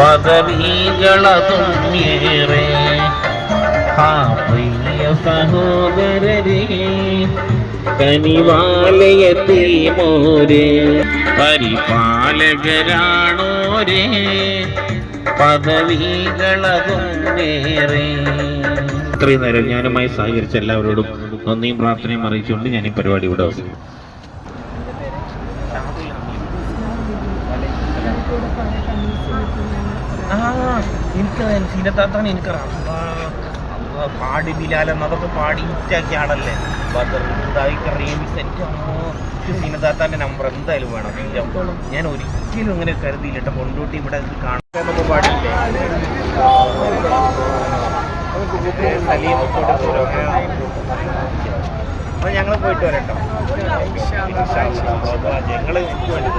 പദവികളതും ഏറെ ആ പ്രിയ സഹോദരരെ കനിവാലയത്തെ മോരെ. പരിപാലകരാണോരെ പദവികളതും ഇത്രയും നേരം ഞാനുമായി സഹകരിച്ച എല്ലാവരോടും നന്ദിയും പ്രാർത്ഥനയും അറിയിച്ചുകൊണ്ട് ഞാൻ ഈ പരിപാടി ഇവിടെ അവസാനിപ്പിക്കുന്നു. ആ എനിക്ക് സീനത്താത്താണ് എനിക്ക് പാടി ബിലാലെന്ന് അതൊക്കെ പാടി ബദർ ഉദായിക്ക റീമിക്സ് എനിക്ക് സീനത്താത്താന്റെ നമ്പർ എന്തായാലും വേണം. ഇല്ല ഞാൻ ഒരിക്കലും ഇങ്ങനെ കരുതിയില്ല കേട്ടോ. കൊണ്ടോട്ടി ഇവിടെ കാണാൻ കാണാനൊക്കെ പാടില്ലേ? അപ്പൊ ഞങ്ങൾ പോയിട്ട് വരട്ടോ. ഞങ്ങൾ എനിക്ക് വേണ്ടി.